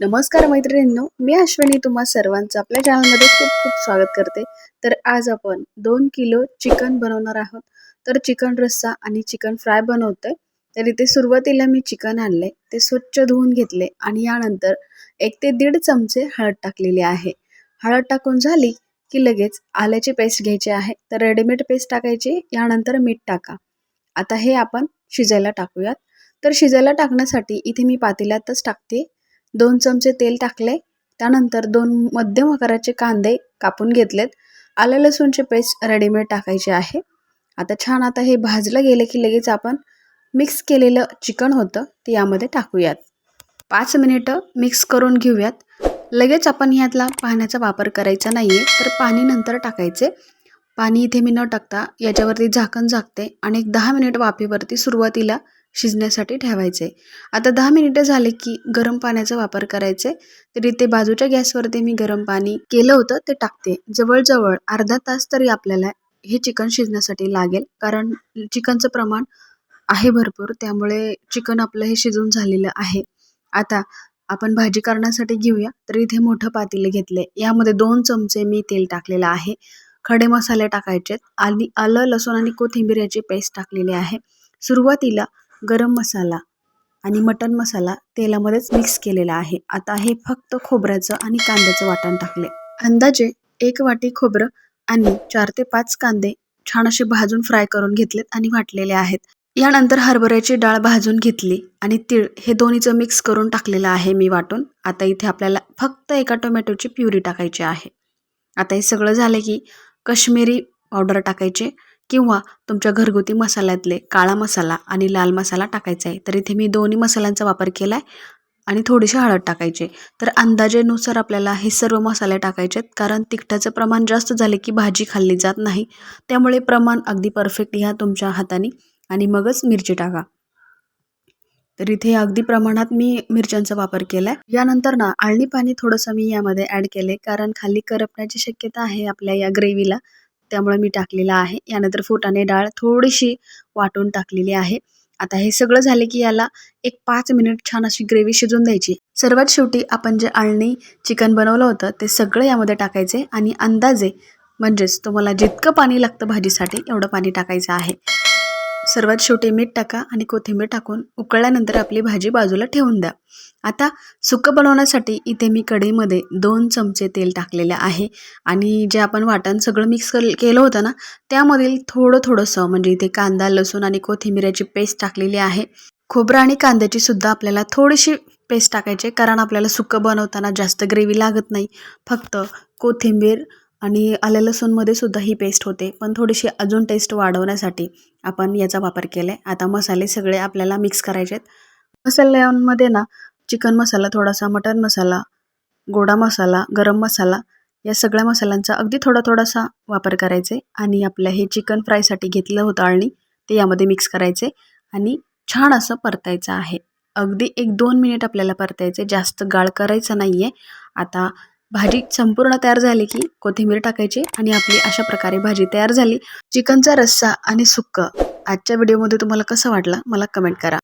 नमस्कार मैत्रिणींनो मी अश्विनी तुम्हा सर्वांचं आपल्या चॅनलमध्ये खूप खूप स्वागत करते. तर आज आपण दोन किलो चिकन बनवणार आहोत. तर चिकन रस्सा आणि चिकन फ्राय बनवतोय. तर इथे सुरुवातीला मी चिकन आणले ते स्वच्छ धुवून घेतले आणि यानंतर एक ते दीड चमचे हळद टाकलेली आहे. हळद टाकून झाली की लगेच आल्याची पेस्ट घ्यायची आहे. तर रेडीमेड पेस्ट टाकायची यानंतर मीठ टाका. आता हे आपण शिजायला टाकूयात. तर शिजायला टाकण्यासाठी इथे मी पातेल्यातच टाकते. दोन चमचे तेल टाकले त्यानंतर दोन मध्यम आकाराचे कांदे कापून घेतलेत. आलं लसूणचे पेस्ट रेडीमेड टाकायचे आहे. आता छान आता हे भाजलं गेलं की लगेच आपण मिक्स केलेलं चिकन होतं ते यामध्ये टाकूयात. पाच मिनिटं मिक्स करून घेऊयात. लगेच आपण ह्यातला पाण्याचा वापर करायचा नाही आहे तर पाणी नंतर टाकायचे. पाणी इथे मी न टाकता याच्यावरती झाकण झाकते आणि एक दहा मिनिट वाफेवरती सुरुवातीला शिजण्यासाठी ठेवायचे. आता दहा मिनिटं झाले की गरम पाण्याचा वापर करायचे. तरी ते बाजूच्या गॅसवरती मी गरम पाणी केलं होतं ते टाकते. जवळजवळ अर्धा तास तरी आपल्याला हे चिकन शिजण्यासाठी लागेल. कारण चिकनचं प्रमाण आहे भरपूर त्यामुळे चिकन आपलं हे शिजून झालेलं आहे. आता आपण भाजी करण्यासाठी घेऊया. तर इथे मोठं पातेलं घेतले यामध्ये दोन चमचे मी तेल टाकलेलं आहे. खडे मसाले टाकायचे आणि आलं लसूण आणि कोथिंबीर याची पेस्ट टाकलेली आहे. सुरुवातीला गरम मसाला आणि मटन मसाला तेलामध्येच मिक्स केलेला आहे. आता हे फक्त खोबऱ्याचं आणि कांद्याचं वाटण टाकले अंदाजे एक वाटी खोबरं आणि चार ते पाच कांदे छान असे भाजून फ्राय करून घेतलेत आणि वाटलेले आहेत. यानंतर हरभऱ्याची डाळ भाजून घेतली आणि तीळ हे दोन्हीचं मिक्स करून टाकलेलं आहे मी वाटून. आता इथे आपल्याला फक्त एका टोमॅटोची प्युरी टाकायची आहे. आता हे सगळं झालं की कश्मीरी पावडर टाकायचे किंवा तुमच्या घरगुती मसाल्यातले काळा मसाला आणि लाल मसाला टाकायचा आहे. तर इथे मी दोन्ही मसाल्यांचा वापर केला आहे आणि थोडीशी हळद टाकायची. तर अंदाजेनुसार आपल्याला हे सर्व मसाले टाकायचे आहेत. कारण तिखटाचं प्रमाण जास्त झाले की भाजी खाल्ली जात नाही. त्यामुळे प्रमाण अगदी परफेक्ट घ्या तुमच्या हाताने. आणि मगच मिरची टाका. तर इथे अगदी प्रमाणात मी मिरच्यांचा वापर केला आहे यानंतर ना आळणी पाणी थोडंसं मी यामध्ये ॲड केले कारण खाली करपण्याची शक्यता आहे आपल्या या ग्रेव्हीला त्यामुळे मी टाकलेला आहे. यानंतर फुटाणे डाळ थोडीशी वाटून टाकलेली आहे. आता हे सगळं झालं की याला एक पाच मिनिट छान अशी ग्रेव्ही शिजून द्यायची. सर्वात शेवटी आपण जे आळणी चिकन बनवलं होतं ते सगळं यामध्ये टाकायचे आणि अंदाजे म्हणजेच तुम्हाला जितकं पाणी लागतं भाजीसाठी एवढं पाणी टाकायचं आहे. सर्वात शेवटी मीठ टाका आणि कोथिंबीर टाकून उकळल्यानंतर आपली भाजी बाजूला ठेवून द्या. आता सुकं बनवण्यासाठी इथे मी कढईमध्ये दोन चमचे तेल टाकलेले आहे आणि जे आपण वाटण सगळं मिक्स केलं होतं ना त्यामधील थोडं थोडंसं म्हणजे इथे कांदा लसूण आणि कोथिंबीराची पेस्ट टाकलेली आहे. खोबरं आणि कांद्याची सुद्धा आपल्याला थोडीशी पेस्ट टाकायची कारण आपल्याला सुकं बनवताना जास्त ग्रेव्ही लागत नाही. फक्त कोथिंबीर आणि आल्या लसूणमध्ये सुद्धा ही पेस्ट होते. पण थोडीशी अजून टेस्ट वाढवण्यासाठी आपण याचा वापर केला आहे आता मसाले सगळे आपल्याला मिक्स करायचे आहेत मसाल्यांमध्ये ना चिकन मसाला थोडासा मटन मसाला गोडा मसाला गरम मसाला या सगळ्या मसाल्यांचा अगदी थोडा थोडासा वापर करायचे आणि आपल्या हे चिकन फ्रायसाठी घेतलं होतं आळणी ते यामध्ये मिक्स करायचे आणि छान असं परतायचं आहे. अगदी एक दोन मिनिट आपल्याला परतायचे जास्त गाळ करायचं नाही आहे आता भाजी संपूर्ण तयार झाली की कोथिंबीर टाकायची आणि आपली अशा प्रकारे भाजी तयार झाली. चिकनचा रस्सा आणि सुक्क. आजच्या व्हिडिओमध्ये तुम्हाला कसं वाटलं मला कमेंट करा.